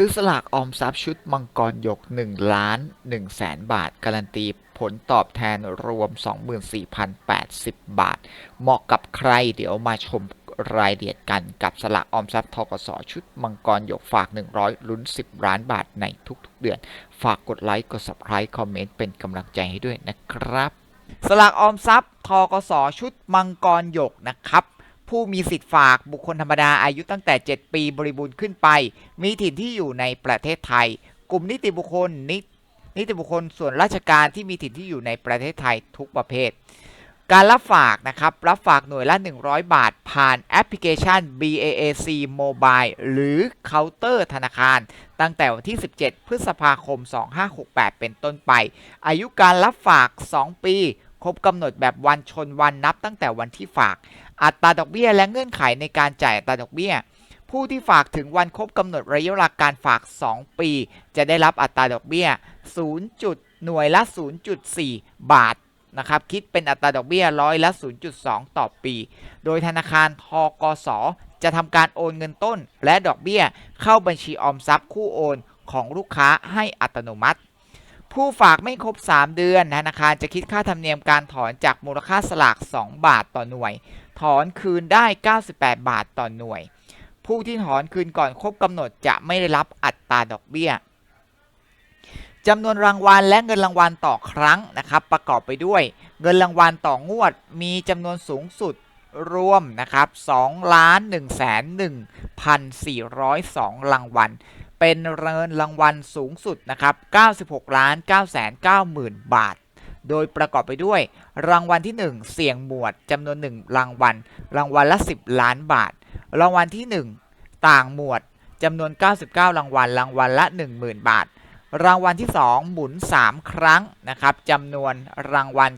ซื้อสลากออมทรัพย์ชุดมังกรหยก 1 ล้าน 1 แสนบาท การันตีผลตอบแทนรวม 24,080 บาท เหมาะกับใครเดี๋ยวมาชมรายละเอียดกันกับสลากออมทรัพย์ทกสชุดมังกรหยกฝาก 100 ลุ้น 10 ล้านบาทในทุกๆเดือน ฝากกดไลค์ กด subscribe คอมเมนต์เป็นกำลังใจให้ด้วยนะครับ สลากออมทรัพย์ทกสชุดมังกรหยกนะครับ ผู้มีสิทธิ์ฝากบุคคลธรรมดาอายุตั้งแต่ 7 ปีบริบูรณ์ขึ้นไป มีถิ่นที่อยู่ในประเทศไทย กลุ่มนิติบุคคลนินิติบุคคลส่วนราชการที่มีถิ่นที่อยู่ในประเทศไทยทุกประเภท การรับฝากนะครับ รับฝากหน่วยละ 100 บาท ผ่านแอปพลิเคชัน BAAC Mobile หรือเคาน์เตอร์ธนาคาร ตั้งแต่วันที่ 17 พฤษภาคม 2568 เป็นต้นไป อายุการรับฝาก 2 ปี ครบกำหนดแบบวันชนวันนับตั้งแต่วันที่ฝาก อัตราดอกเบี้ยและเงื่อนไขในการจ่ายอัตราดอกเบี้ย ผู้ที่ฝากถึงวันครบกำหนดระยะเวลาการฝาก 2 ปี จะได้รับอัตราดอกเบี้ย 0. จุดหน่วยละ 0.4 บาทนะครับคิดเป็นอัตราดอกเบี้ยร้อยละ 0.2 ต่อปี โดยธนาคารทกส จะทำการโอนเงินต้นและดอกเบี้ยเข้าบัญชีออมทรัพย์คู่โอนของลูกค้าให้อัตโนมัติ ผู้ฝากไม่ครบ 3 เดือนธนาคารจะคิดค่าธรรมเนียมการถอนจากมูลค่าสลาก 2 บาทต่อหน่วย ถอนคืนได้ 98 บาทต่อหน่วย ผู้ที่ถอนคืนก่อนครบกำหนดจะไม่ได้รับอัตราดอกเบี้ยจำนวนรางวัลและเงินรางวัลต่อครั้งนะครับ ประกอบไปด้วย เงินรางวัลต่องวดมีจำนวนสูงสุดรวมนะครับ2ล้าน1แสน1,402 รางวัล เป็นเงินรางวัลสูงสุดนะครับ 96 ล้าน9แสน9หมื่นบาท โดยประกอบไปด้วย รางวัลที่ 1 เสี่ยงหมวดจำนวน 1 รางวัล รางวัลละ 10 ล้านบาท รางวัลที่ 1 ต่างหมวดจำนวน 99 รางวัล รางวัลละ 10,000 บาท รางวัลที่ 2 หมุน 3 ครั้งนะครับจำนวนรางวัล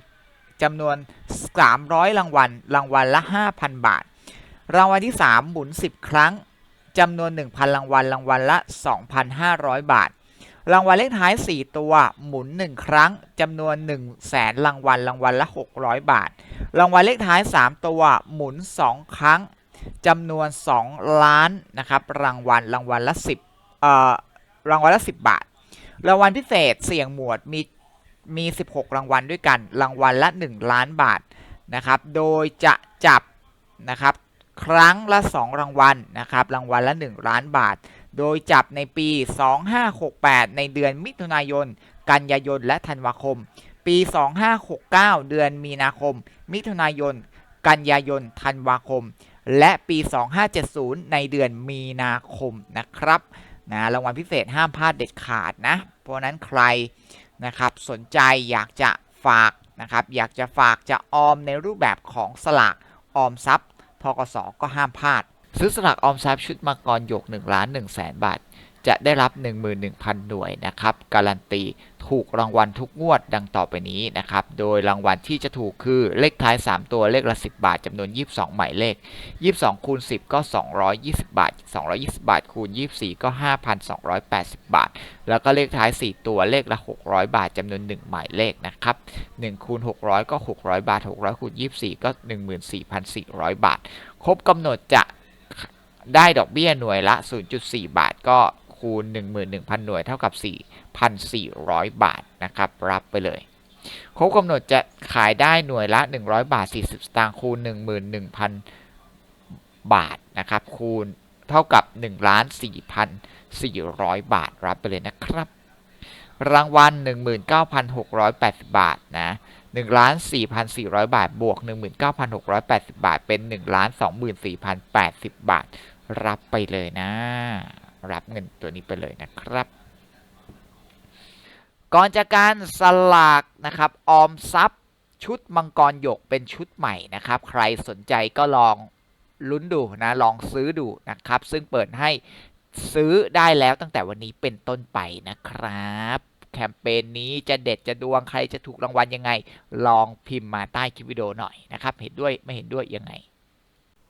จำนวน 300 รางวัล รางวัลละ 5,000 บาท รางวัลที่ 3 หมุน 10 ครั้ง จำนวน 1,000 รางวัลรางวัลละ 2,500 บาท รางวัลเลขท้าย 4 ตัวหมุน 1 ครั้งจำนวน 1 0 0 0 0แสนรางวัลรางวัลละ 600 บาท รางวัลเลขท้าย 3 ตัวหมุน 2 ครั้งจำนวน 2 ล้านนะครับรางวัลรางวัลละ 10เอ่อรางวัลละ 10 บาท รางวัลพิเศษเสี่ยงหมวดมีมี 16 รางวัลด้วยกัน รางวัลละ 1 ล้านบาทนะครับ โดยจะจับนะครับ ครั้งละ 2 รางวัลนะครับ รางวัลละ 1 ล้านบาท โดยจับในปี 2568 ในเดือนมิถุนายน กันยายน และธันวาคม ปี 2569 เดือนมีนาคม มิถุนายน กันยายน ธันวาคม และปี 2570 ในเดือนมีนาคมนะครับนะรางวัลพิเศษห้ามพลาดเด็ดขาดนะ เพราะฉะนั้นใครนะครับสนใจอยากจะฝากนะครับ อยากจะฝากจะออมในรูปแบบของสลากออมทรัพย์ ทกสก็ห้ามพลาด ซื้อสลากออมทรัพย์ชุดมังกรหยก1ล้าน1แสนบาท จะได้รับ 11,000 หน่วยนะครับ การันตีถูกรางวัลทุกงวดดังต่อไปนี้นะครับ โดยรางวัลที่จะถูกคือเลขท้าย 3 ตัวเลขละ 10 บาทจำนวน 22 หมายเลข 22 คูณ 10 ก็ 220 บาท 220 บาท คูณ 24 ก็ 5,280 บาท แล้วก็เลขท้าย 4 ตัวเลขละ 600 บาทจำนวน 1 หมายเลขนะครับ1คูณ 600 ก็ 600 บาท 600 คูณ 24 ก็ 14,400 บาท ครบกำหนดจะได้ดอกเบี้ยหน่วยละ 0.4 บาทก็ คูณ 11,000 หน่วยเท่ากับ 4,400 บาทนะครับ รับไปเลยครบกำหนดจะขายได้หน่วยละ 100 บาท 40 สตางค์คูณ 11,000 บาทนะครับ คูณเท่ากับ 1 ล้าน 4,400 บาท รับไปเลยนะครับ รางวัล 19,680 บาทนะ1ล้าน4,400 บาท บวก 19,680 บาท เป็น 1 ล้าน24,080 บาท รับไปเลยนะ รับเงินตัวนี้ไปเลยนะครับ ก่อนจากการสลากนะครับออมทรัพย์ชุดมังกรหยกเป็นชุดใหม่นะครับ ใครสนใจก็ลองลุ้นดูนะลองซื้อดูนะครับ ซึ่งเปิดให้ซื้อได้แล้วตั้งแต่วันนี้เป็นต้นไปนะครับ แคมเปญนี้จะเด็ดจะดวงใครจะถูกรางวัลยังไง ลองพิมพ์มาใต้คลิปวิดีโอหน่อยนะครับ เห็นด้วยไม่เห็นด้วยยังไง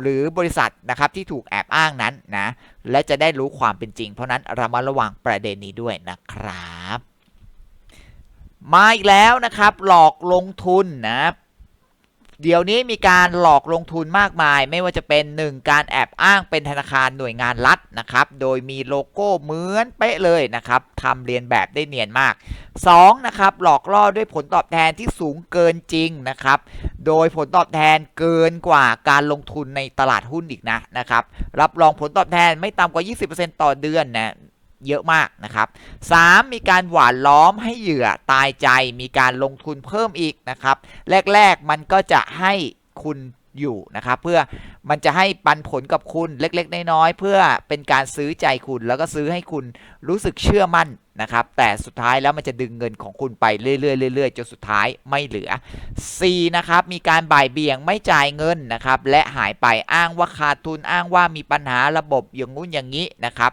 หรือบริษัทนะครับที่ถูกแอบอ้างนั้นนะและจะได้รู้ความเป็นจริง เพราะนั้นระมัดระวังประเด็นนี้ด้วยนะครับมาอีกแล้วนะครับหลอกลงทุนนะเดี๋ยวนี้มีการหลอกลงทุนมากมาย ไม่ว่าจะเป็น 1 การแอบอ้างเป็นธนาคารหน่วยงานรัฐนะครับ โดยมีโลโก้เหมือนเป๊ะเลยนะครับทำเรียนแบบได้เนียนมาก 2. นะครับหลอกล่อด้วยผลตอบแทนที่สูงเกินจริงนะครับ โดยผลตอบแทนเกินกว่าการลงทุนในตลาดหุ้นอีกนะนะครับ รับรองผลตอบแทนไม่ต่ำกว่า 20%ต่อเดือนนะเยอะมากนะครับ 3. มีการหวานล้อมให้เหยื่อตายใจ มีการลงทุนเพิ่มอีกนะครับ แรก ๆ มันก็จะให้คุณอยู่นะครับ เพื่อมันจะให้ปันผลกับคุณเล็ก ๆ น้อยๆเพื่อเป็นการซื้อใจคุณแล้วก็ซื้อให้คุณรู้สึกเชื่อมั่น นะครับ แต่สุดท้ายแล้วมันจะดึงเงินของคุณไปเรื่อยๆเรื่อยๆจนสุดท้ายไม่เหลือ C นะครับ มีการบ่ายเบี่ยงไม่จ่ายเงินนะครับ และหายไปอ้างว่าขาดทุนอ้างว่ามีปัญหาระบบอย่างงู้นอย่างนี้นะครับ